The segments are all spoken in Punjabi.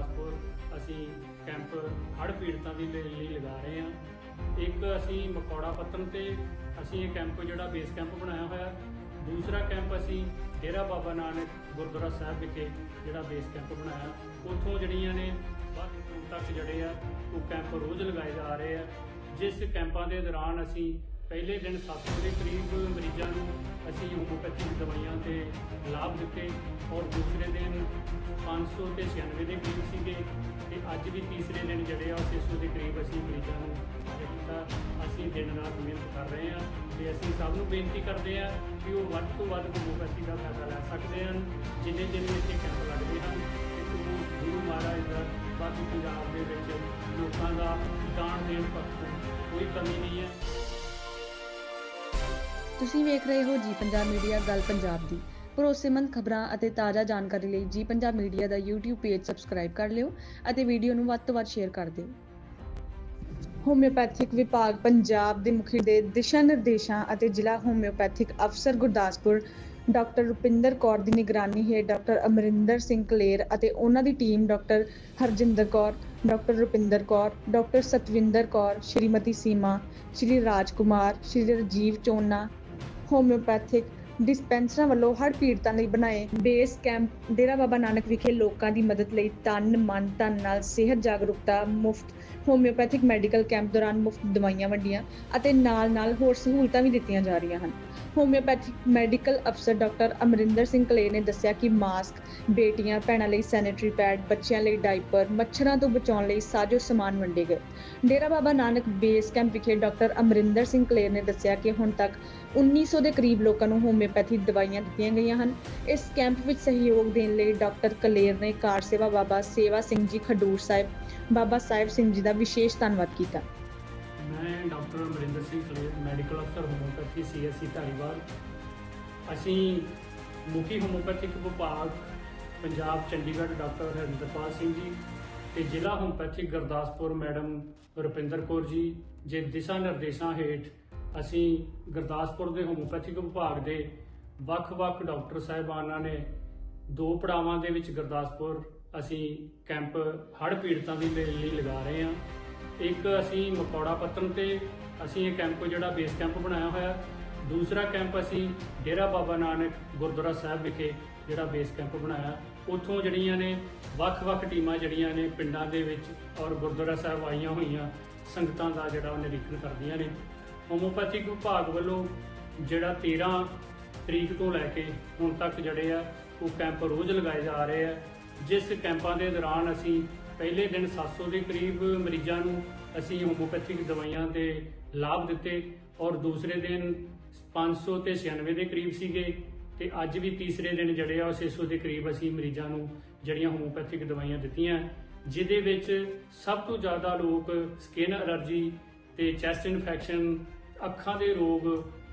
ਗੁਰਦਾਸਪੁਰ ਅਸੀਂ ਕੈਂਪ ਹੜ੍ਹ ਪੀੜਤਾਂ ਦੀ ਲਈ ਲਗਾ ਰਹੇ ਹਾਂ। ਇੱਕ ਅਸੀਂ ਮਕੌੜਾ ਪੱਤਨ ਤੇ ਅਸੀਂ ਇਹ ਕੈਂਪ ਜਿਹੜਾ ਬੇਸ ਕੈਂਪ ਬਣਾਇਆ ਹੋਇਆ, ਦੂਸਰਾ ਕੈਂਪ ਅਸੀਂ ਡੇਰਾ ਬਾਬਾ ਨਾਨਕ ਗੁਰਦੁਆਰਾ ਸਾਹਿਬ ਵਿਖੇ ਜਿਹੜਾ ਬੇਸ ਕੈਂਪ ਬਣਾਇਆ। ਉੱਥੋਂ ਜਿਹੜੀਆਂ ਨੇ ਵੱਧ ਤੱਕ ਜਿਹੜੇ ਆ, ਉਹ ਕੈਂਪ ਰੋਜ਼ ਲਗਾਏ ਜਾ ਰਹੇ ਆ। ਜਿਸ ਕੈਂਪਾਂ ਦੇ ਦੌਰਾਨ ਅਸੀਂ ਪਹਿਲੇ ਦਿਨ 700 ਦੇ ਕਰੀਬ ਮਰੀਜ਼ਾਂ ਨੂੰ ਅਸੀਂ ਹੋਮੋਪੈਥਿਕ ਦਵਾਈਆਂ ਤੇ ਲਾਭ ਦਿੱਤੇ ਔਰ ਦੂਸਰੇ ਦਿਨ 500 ਤੇ 96 ਦੇ ਕਰੀਬ ਸੀਗੇ ਤੇ ਅੱਜ ਵੀ ਤੀਸਰੇ ਦਿਨ ਜਿਹੜੇ ਆ ਉਹ 600 ਦੇ ਕਰੀਬ ਅਸੀਂ ਮਰੀਜ਼ਾਂ ਨੂੰ ਕੀਤਾ ਅਸੀਂ ਦਿਨ ਰਾਤ ਮਿਹਨਤ ਕਰ ਰਹੇ ਹਾਂ ਤੇ ਅਸੀਂ ਸਭ ਨੂੰ ਬੇਨਤੀ ਕਰਦੇ ਹਾਂ ਕਿ ਉਹ ਵੱਧ ਤੋਂ ਵੱਧ ਹੋਮੋਪੈਥੀ ਦਾ ਫਾਇਦਾ ਲੈ ਸਕਦੇ ਹਨ। ਜਿੰਨੇ ਜਿੰਨੇ ਇੱਥੇ ਕੈਂਪ ਲੱਗਦੇ ਹਨ, ਤੇ ਉਹ ਗੁਰੂ ਮਹਾਰਾਜ ਦਾ ਬਾਕੀ ਪੰਜਾਬ ਦੇ ਵਿੱਚ ਲੋਕਾਂ ਦਾ ਦਾਨ ਦੇਣ ਪੱਖੋਂ ਕੋਈ ਕਮੀ ਨਹੀਂ ਹੈ। ਤੁਸੀਂ ਵੇਖ ਰਹੇ ਹੋ ਜੀ ਪੰਜਾਬ ਮੀਡੀਆ ਗੱਲ ਪੰਜਾਬ ਦੀ। ਭਰੋਸੇਮੰਦ ਖਬਰਾਂ ਅਤੇ ਤਾਜ਼ਾ ਜਾਣਕਾਰੀ ਲਈ ਜੀ ਪੰਜਾਬ ਮੀਡੀਆ ਦਾ YouTube ਪੇਜ ਸਬਸਕ੍ਰਾਈਬ ਕਰ ਲਿਓ ਅਤੇ ਵੀਡੀਓ ਨੂੰ ਵੱਧ ਤੋਂ ਵੱਧ ਸ਼ੇਅਰ ਕਰ ਦਿਓ। ਹੋਮਿਓਪੈਥਿਕ ਵਿਭਾਗ ਪੰਜਾਬ ਦੇ ਮੁਖੀ ਦੇ ਦਿਸ਼ਾ ਨਿਰਦੇਸ਼ਾਂ ਅਤੇ ਜ਼ਿਲ੍ਹਾ ਹੋਮਿਓਪੈਥਿਕ ਅਫਸਰ ਗੁਰਦਾਸਪੁਰ ਡਾਕਟਰ ਰੁਪਿੰਦਰ ਕੌਰ ਦੀ ਨਿਗਰਾਨੀ ਹੇਠ ਡਾਕਟਰ ਅਮਰਿੰਦਰ ਸਿੰਘ ਕਲੇਰ ਅਤੇ ਉਹਨਾਂ ਦੀ team doctor Harjinder Kaur, doctor Rupinder Kaur, doctor Satwinder Kaur, Shrimati Seema, Shri Rajkumar, Shri Rajiv Chona homeopathic ਡਿਸਪੈਂਸਰਾਂ ਵੱਲੋਂ ਹਰ ਪੀੜਤਾਂ ਲਈ ਬਣਾਏ ਬੇਸ ਕੈਂਪ ਡੇਰਾ ਬਾਬਾ ਨਾਨਕ ਵਿਖੇ ਲੋਕਾਂ ਦੀ ਮਦਦ ਲਈ ਤਨ, ਮਨ, ਧਨ ਨਾਲ ਸਿਹਤ ਜਾਗਰੂਕਤਾ ਮੁਫਤ ਹੋਮਿਓਪੈਥਿਕ ਮੈਡੀਕਲ ਕੈਂਪ ਦੌਰਾਨ ਮੁਫਤ ਦਵਾਈਆਂ ਵੰਡੀਆਂ ਅਤੇ ਨਾਲ-ਨਾਲ ਹੋਰ ਸਹੂਲਤਾਂ ਵੀ ਦਿੱਤੀਆਂ ਜਾ ਰਹੀਆਂ ਹਨ। ਹੋਮਿਓਪੈਥਿਕ ਮੈਡੀਕਲ ਅਫਸਰ ਡਾਕਟਰ ਅਮਰਿੰਦਰ ਸਿੰਘ ਕਲੇ ਨੇ ਦੱਸਿਆ ਕਿ ਮਾਸਕ ਬੇਟੀਆਂ, ਭੈਣਾਂ ਲਈ ਸੈਨੇਟਰੀ ਪੈਡ ਬੱਚਿਆਂ ਲਈ ਡਾਈਪਰ ਮੱਛਰਾਂ ਤੋਂ ਬਚਾਉਣ ਲਈ ਸਾਜੋ ਸਮਾਨ ਵੰਡੇ ਗਏ। ਡੇਰਾ ਬਾਬਾ ਨਾਨਕ ਬੇਸ ਕੈਂਪ ਵਿਖੇ ਡਾਕਟਰ ਅਮਰਿੰਦਰ ਸਿੰਘ ਕਲੇਰ ਨੇ ਦੱਸਿਆ ਕਿ ਹੁਣ ਤੱਕ 1900 ਦੇ ਕਰੀਬ ਲੋਕਾਂ ਨੂੰ ਹੋਮਿਓਪੈਥੀ ਦਵਾਈਆਂ ਦਿੱਤੀਆਂ ਗਈਆਂ ਹਨ। ਇਸ ਕੈਂਪ ਵਿੱਚ ਸਹਿਯੋਗ ਦੇਣ ਲਈ ਡਾਕਟਰ ਕਲੇਰ ਨੇ ਕਾਰ ਸੇਵਾ ਬਾਬਾ ਸੇਵਾ ਸਿੰਘ ਜੀ ਖਡੂਰ ਸਾਹਿਬ, ਬਾਬਾ ਸਾਹਿਬ ਸਿੰਘ ਜੀ ਦਾ ਵਿਸ਼ੇਸ਼ ਧੰਨਵਾਦ ਕੀਤਾ। ਮੈਂ ਡਾਕਟਰ ਅਮਰਿੰਦਰ ਸਿੰਘ ਕਲੇਰ, ਮੈਡੀਕਲ ਅਫਸਰ ਹੋਮੋਪੈਥੀ ਸੀਐਸਸੀ ਧਾਰੀਵਾਲ। ਅਸੀਂ ਮੁਖੀ ਹੋਮਿਓਪੈਥਿਕ ਵਿਭਾਗ, ਪੰਜਾਬ ਚੰਡੀਗੜ੍ਹ ਡਾਕਟਰ ਹਰਿੰਦਰਪਾਲ ਸਿੰਘ ਜੀ ਤੇ ਜ਼ਿਲ੍ਹਾ ਹੋਮੋਪੈਥਿਕ ਗੁਰਦਾਸਪੁਰ ਮੈਡਮ ਰੁਪਿੰਦਰ ਕੌਰ ਜੀ, ਜੇ ਦਿਸ਼ਾ ਨਿਰਦੇਸ਼ਾਂ ਹੇਠ ਅਸੀਂ ਗੁਰਦਾਸਪੁਰ ਦੇ ਹੋਮੋਪੈਥਿਕ ਵਿਭਾਗ ਦੇ ਵੱਖ-ਵੱਖ ਡਾਕਟਰ ਸਾਹਿਬਾਨਾਂ ਨੇ ਦੋ ਪੜਾਵਾਂ ਦੇ ਵਿੱਚ ਗੁਰਦਾਸਪੁਰ ਅਸੀਂ ਕੈਂਪ ਹੜ੍ਹ ਪੀੜਤਾਂ ਦੀ ਲਈ ਲਈ ਲਗਾ ਰਹੇ ਹਾਂ। ਇੱਕ ਅਸੀਂ ਮਕੌੜਾ ਪੱਤਨ ਤੇ ਅਸੀਂ ਇਹ ਕੈਂਪ ਜਿਹੜਾ ਬੇਸ ਕੈਂਪ ਬਣਾਇਆ ਹੋਇਆ। ਦੂਸਰਾ ਕੈਂਪ ਅਸੀਂ ਡੇਰਾ ਬਾਬਾ ਨਾਨਕ ਗੁਰਦੁਆਰਾ ਸਾਹਿਬ ਵਿਖੇ ਜਿਹੜਾ ਬੇਸ ਕੈਂਪ ਬਣਾਇਆ। ਉੱਥੋਂ ਜਿਹੜੀਆਂ ਨੇ ਵੱਖ-ਵੱਖ ਟੀਮਾਂ ਜਿਹੜੀਆਂ ਨੇ ਪਿੰਡਾਂ ਦੇ ਵਿੱਚ ਔਰ ਗੁਰਦੁਆਰਾ ਸਾਹਿਬ ਆਈਆਂ ਹੋਈਆਂ ਸੰਗਤਾਂ ਦਾ ਜਿਹੜਾ ਉਹ ਨਿਰੀਖਣ ਕਰਦੀਆਂ ਨੇ। ਹੋਮੋਪੈਥਿਕ ਵਿਭਾਗ ਵੱਲੋਂ ਜਿਹੜਾ 13 ਤਰੀਕ ਤੋਂ ਲੈ ਕੇ ਹੁਣ ਤੱਕ ਜਿਹੜੇ ਆ, ਉਹ ਕੈਂਪ ਰੋਜ਼ ਲਗਾਏ ਜਾ ਰਹੇ ਆ। ਜਿਸ ਕੈਂਪਾਂ ਦੇ ਦੌਰਾਨ ਅਸੀਂ ਪਹਿਲੇ ਦਿਨ 700 ਦੇ ਕਰੀਬ ਮਰੀਜ਼ਾਂ ਨੂੰ ਅਸੀਂ ਹੋਮੋਪੈਥਿਕ ਦਵਾਈਆਂ ਦੇ ਲਾਭ ਦਿੱਤੇ ਔਰ ਦੂਸਰੇ ਦਿਨ 500 ਤੇ 96 ਦੇ ਕਰੀਬ ਸੀਗੇ ਤੇ ਅੱਜ ਵੀ ਤੀਸਰੇ ਦਿਨ ਜਿਹੜੇ ਆ, ਉਹ 600 ਦੇ ਕਰੀਬ ਅਸੀਂ ਮਰੀਜ਼ਾਂ ਨੂੰ ਜਿਹੜੀਆਂ ਹੋਮੋਪੈਥਿਕ ਦਵਾਈਆਂ ਦਿੱਤੀਆਂ। ਜਿਹਦੇ ਵਿੱਚ ਸਭ ਤੋਂ ਜ਼ਿਆਦਾ ਲੋਕ ਸਕਿਨ ਅਲਰਜੀ ਤੇ ਚੈਸਟ ਇਨਫੈਕਸ਼ਨ ਅੱਖਾਂ ਦੇ ਰੋਗ,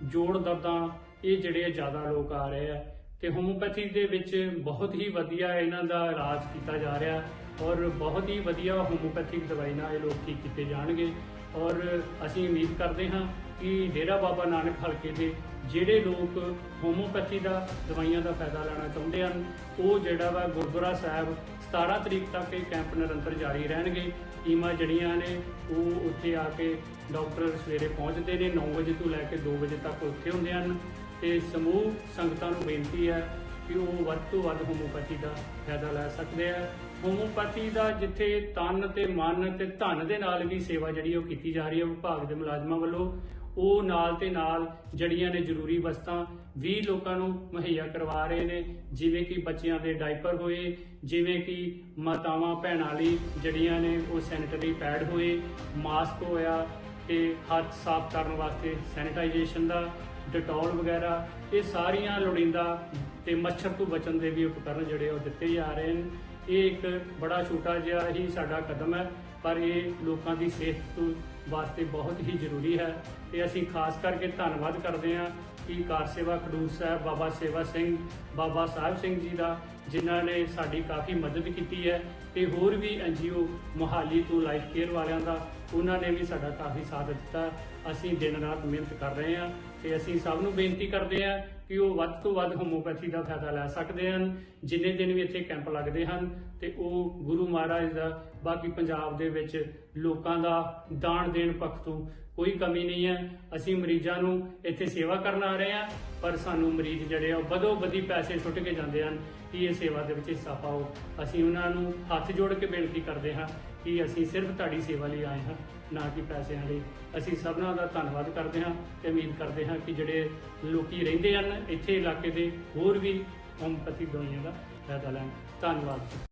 ਜੋੜ ਦਰਦਾਂ, ਇਹ ਜਿਹੜੇ ਆ ਜ਼ਿਆਦਾ ਲੋਕ ਆ ਰਹੇ ਆ ਤੇ ਹੋਮੋਪੈਥੀ ਦੇ ਵਿੱਚ ਬਹੁਤ ਹੀ ਵਧੀਆ ਇਹਨਾਂ ਦਾ ਇਲਾਜ ਕੀਤਾ ਜਾ ਰਿਹਾ ਔਰ ਬਹੁਤ ਹੀ ਵਧੀਆ ਹੋਮੋਪੈਥਿਕ ਦਵਾਈ ਨਾਲ ਇਹ ਲੋਕ ਠੀਕ ਕੀਤੇ ਜਾਣਗੇ ਔਰ ਅਸੀਂ ਉਮੀਦ ਕਰਦੇ ਹਾਂ ਕਿ ਡੇਰਾ ਬਾਬਾ ਨਾਨਕ ਹਲਕੇ ਦੇ ਜਿਹੜੇ ਲੋਕ ਹੋਮੋਪੈਥੀ ਦਾ, ਦਵਾਈਆਂ ਦਾ ਫਾਇਦਾ ਲੈਣਾ ਚਾਹੁੰਦੇ ਹਨ, ਉਹ ਜਿਹੜਾ ਵਾ ਗੁਰਦੁਆਰਾ ਸਾਹਿਬ 17 ਤਰੀਕ ਤੱਕ ਇਹ ਕੈਂਪ ਨਿਰੰਤਰ ਜਾਰੀ ਰਹਿਣਗੇ। ਟੀਮਾਂ ਜਿਹੜੀਆਂ ਨੇ, ਉਹ ਉੱਥੇ ਆ ਕੇ ਡਾਕਟਰ ਸਵੇਰੇ ਪਹੁੰਚਦੇ ਨੇ 9 ਵਜੇ ਤੋਂ ਲੈ ਕੇ 2 ਵਜੇ ਤੱਕ ਉੱਥੇ ਹੁੰਦੇ ਹਨ। ਤੇ ਸਮੂਹ ਸੰਗਤਾਂ ਨੂੰ ਬੇਨਤੀ ਹੈ ਕਿ ਉਹ ਵੱਧ ਤੋਂ ਵੱਧ ਹੋਮੋਪੈਥੀ ਦਾ ਫਾਇਦਾ ਲੈ ਸਕਦੇ ਆ। ਹੋਮੋਪੈਥੀ ਦਾ ਜਿੱਥੇ ਤਨ ਤੇ ਮਨ ਤੇ ਧਨ ਦੇ ਨਾਲ ਵੀ ਸੇਵਾ ਜਿਹੜੀ ਉਹ ਕੀਤੀ ਜਾ ਰਹੀ ਹੈ, ਵਿਭਾਗ ਦੇ ਮੁਲਾਜ਼ਮਾਂ ਵੱਲੋਂ ਉਹ ਨਾਲ ਤੇ ਨਾਲ ਜੜੀਆਂ ਨੇ ਜ਼ਰੂਰੀ ਵਸਤਾਂ ਵੀ ਲੋਕਾਂ ਨੂੰ ਮੁਹੱਈਆ ਕਰਵਾ ਰਹੇ ਨੇ। ਜਿਵੇਂ ਕਿ ਬੱਚਿਆਂ ਦੇ ਡਾਈਪਰ ਹੋਏ, ਜਿਵੇਂ ਕਿ ਮਾਤਾਵਾਂ ਭੈਣਾਂ ਲਈ ਜੜੀਆਂ ਨੇ ਉਹ ਸੈਨੀਟਰੀ ਪੈਡ ਹੋਏ, ਮਾਸਕ ਹੋਇਆ ਤੇ ਹੱਥ ਸਾਫ਼ ਕਰਨ ਵਾਸਤੇ ਸੈਨੀਟਾਈਜੇਸ਼ਨ ਦਾ, ਡਟੋਲ ਵਗੈਰਾ, ਇਹ ਸਾਰੀਆਂ ਲੋੜੀਂਦਾ ਤੇ ਮੱਛਰ ਤੋਂ ਬਚਣ ਦੇ ਵੀ ਉਪਕਰਨ ਜਿਹੜੇ ਉਹ ਦਿੱਤੇ ਜਾ ਰਹੇ ਨੇ। ਇਹ ਇੱਕ ਬੜਾ ਛੋਟਾ ਜਿਹਾ ਹੀ ਸਾਡਾ ਕਦਮ ਹੈ, ਪਰ ਇਹ ਲੋਕਾਂ ਦੀ ਸਿਹਤ ਤੋਂ ਵਾਸਤੇ ਬਹੁਤ ਹੀ ਜ਼ਰੂਰੀ ਹੈ। ਤੇ ਅਸੀਂ ਖਾਸ ਕਰਕੇ ਧੰਨਵਾਦ ਕਰਦੇ ਹਾਂ ਕਿ ਕਾਰ ਸੇਵਾ ਖਡੂਰ ਸਾਹਿਬ ਬਾਬਾ ਸੇਵਾ ਸਿੰਘ, ਬਾਬਾ ਸਾਹਿਬ ਸਿੰਘ ਜੀ ਦਾ, ਜਿਨ੍ਹਾਂ ਨੇ ਸਾਡੀ ਕਾਫੀ ਮਦਦ ਕੀਤੀ ਹੈ ਤੇ ਹੋਰ ਵੀ ਐਨਜੀਓ ਮੋਹਾਲੀ ਤੋਂ ਲਾਈਫ ਕੇਅਰ ਵਾਲਿਆਂ ਦਾ, ਉਹਨਾਂ ਨੇ ਵੀ ਸਾਡਾ ਕਾਫੀ ਸਾਥ ਦਿੱਤਾ। ਅਸੀਂ ਦਿਨ ਰਾਤ ਮਿਹਨਤ ਕਰ ਰਹੇ ਹਾਂ ਤੇ ਅਸੀਂ ਸਭ ਨੂੰ ਬੇਨਤੀ ਕਰਦੇ ਹਾਂ ਕਿ ਉਹ ਵੱਧ ਤੋਂ ਵੱਧ ਹੋਮੋਪੈਥੀ ਦਾ ਫਾਇਦਾ ਲੈ ਸਕਦੇ ਹਨ, ਜਿੰਨੇ ਦਿਨ ਵੀ ਇੱਥੇ ਕੈਂਪ ਲੱਗਦੇ ਹਨ ਤੇ ਉਹ ਗੁਰੂ ਮਹਾਰਾਜ ਦਾ, ਬਾਕੀ ਪੰਜਾਬ ਦੇ ਵਿੱਚ ਲੋਕਾਂ ਦਾ ਦਾਨ ਦੇਣ ਪੱਖ ਤੋਂ ਕੋਈ ਕਮੀ ਨਹੀਂ ਹੈ। ਅਸੀਂ ਮਰੀਜ਼ਾਂ ਨੂੰ ਇੱਥੇ ਸੇਵਾ ਕਰਨ ਆ ਰਹੇ ਹਾਂ, ਪਰ ਸਾਨੂੰ ਮਰੀਜ਼ ਜਿਹੜੇ ਆ, ਉਹ ਬਦੋ ਬਦੀ ਪੈਸੇ ਸੁੱਟ ਕੇ ਜਾਂਦੇ ਹਨ ਕਿ ਇਹ ਸੇਵਾ ਦੇ ਵਿੱਚ ਹਿੱਸਾ ਪਾਓ। ਅਸੀਂ ਉਹਨਾਂ ਨੂੰ ਹੱਥ ਜੋੜ ਕੇ ਬੇਨਤੀ ਕਰਦੇ ਹਾਂ ਕਿ ਅਸੀਂ ਸਿਰਫ ਤੁਹਾਡੀ ਸੇਵਾ ਲਈ ਆਏ ਹਾਂ, ਨਾ ਕਿ ਪੈਸਿਆਂ ਲਈ। ਅਸੀਂ ਸਭਨਾਂ ਦਾ ਧੰਨਵਾਦ ਕਰਦੇ ਹਾਂ ਤੇ ਉਮੀਦ ਕਰਦੇ ਹਾਂ ਕਿ ਜਿਹੜੇ ਲੋਕੀ ਰਹਿੰਦੇ ਹਨ ਇੱਥੇ ਇਲਾਕੇ ਦੇ ਹੋਰ ਵੀ ਹੋਮਪੈਥੀ ਦਵਾਈਆਂ ਦਾ ਫਾਇਦਾ ਲੈਣ। ਧੰਨਵਾਦ